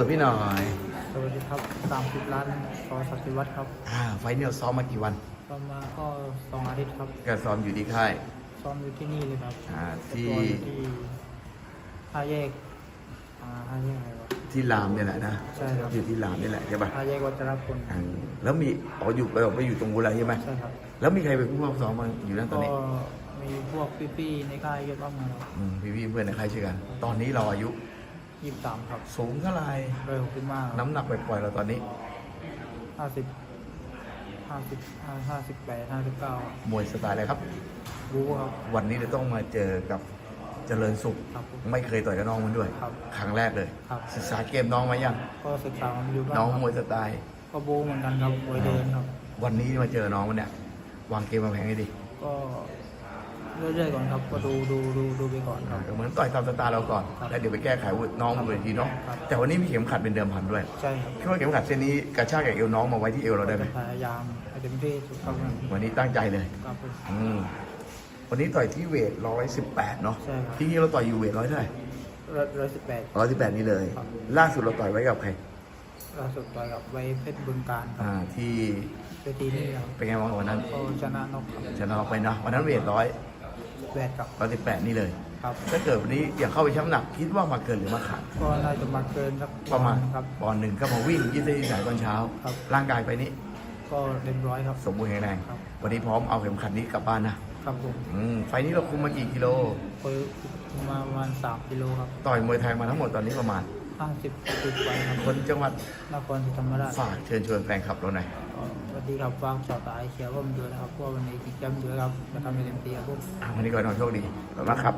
ตัวพี่หน่อยสวัสดีครับสามสิบล้านซอสักดิ์วัฒน์ครับ อ่าไฟล์เนี่ยซ้อมมากี่วันประมาณก็สองอาทิตย์ครับ ก็ซ้อมอยู่ที่ค่าย ซ้อมอยู่ที่นี่เลยครับอ่าที่ ตัวอยู่ที่ห้าแยกอ่าห้าแยกอะไรวะ ที่รามเนี่ยแหละนะใช่ครับ อยู่ที่รามนี่แหละใช่ปะห้าแยกวัชรพลอืมแล้วมีอ๋ออยู่ไปไปอยู่ตรงนู้นแล้วใช่ไหมใช่ครับ แล้วมีใครเป็นผู้ฝึกซ้อมมางอยู่นั่นตอนก็นี้มีพวกพี่ๆในค่ายเยอะมากมายครับอืมพี่ๆเพื่อนในค่ายช่วยกัน ตอนนี้เราอายุ ยี่สิบสามครับสูงเท่าไหร่ร้อยหกสิบห้าน้ำหนักปล่อยๆเราตอนนี้ห้าสิบห้าสิบห้าสิบแปดห้าสิบเก้ามวยสไตล์อะไรครับ รู้ครับ วันนี้เราต้องมาเจอกับเจริญสุข ครับผมไม่เคยต่อยกับน้องมันด้วย ครับครั้งแรกเลย ครับ ศึกษาเกมน้องมายัง ก็ศึกษาความรู้บ้างน้องครับมวยสไตล์ ก็โบเหมือนกันครับมวยเดินครับ วันนี้มาเจอน้องมันเนี่ยวางเกมวางแผนให้ดี ก็ เรื่อยๆก่อนครับก็ดูดูดูดูไปก่อนครับ เหมือนต่อยตามสไตล์เราก่อน ครับแล้วเดี๋ยวไปแก้ไขวุฒิน้องบนเวทีเนาะ ครับ แต่วันนี้มีเข็มขัดเป็นเดิมพันด้วยใช่ครับคิดว่าเข็มขัดเส้นนี้กระชากกับเอวน้องมาไว้ที่เอวเราได้ไหมพยายามให้เต็มที่สุดครับวันนี้ตั้งใจเลย ครับผมอืม วันนี้ต่อยที่เวทร้อยสิบแปดเนาะ ใช่ครับ ที่นี่เราต่อยอยู่เวทร้อยเท่าไหร่ร้อยร้อยสิบแปด ร้อยสิบแปดนี่เลย ครับ ล่าสุดเราต่อยไว้กับใคร ล่าสุดต่อยกับไว้เพชรบึงการครับอ่า ที่เวทีนี้ครับเป็นไงบ้างวันนั้น ก็ชนะนกครับชนะไปเนาะ วันนั้นเวทร้อย แวดครับร้อยสิบแปดนี่เลย ครับ ถ้าเกิดวันนี้อยากเข้าไปชั่งน้ำหนักคิดว่ามาเกินหรือมาขาดก็น่าจะมาเกินสักประมาณครับ ปอนด์หนึ่งก็มาวิ่งยืดเส้นยืดสายตอนเช้า ครับ ร่างกายไปนี้ ก็เต็มร้อยครับ สมบูรณ์แข็งแรงครับ วันนี้พร้อมเอาเข็มขัดนี้กลับบ้านนะครับผมอืมไฟล์นี้เราคุมมากี่กิโลเคยมาประมาณสามกิโลครับ ต่อยมวยไทยมาทั้งหมดตอนนี้ประมาณ ห้าสิบสิบไปครับคนจังหวัดนครศรีธรรมราชฝากเชิญชวนแฟนคลับเราหน่อยสวัสดีครับฟางสาวตายเชียร์ผมด้วยนะครับเพราะว่าวันนี้กิจกรรมเยอะครับจะทำให้เต็มที่ครับผมอะวันนี้ก็น้อนโชคดีขอบคุณมากครับ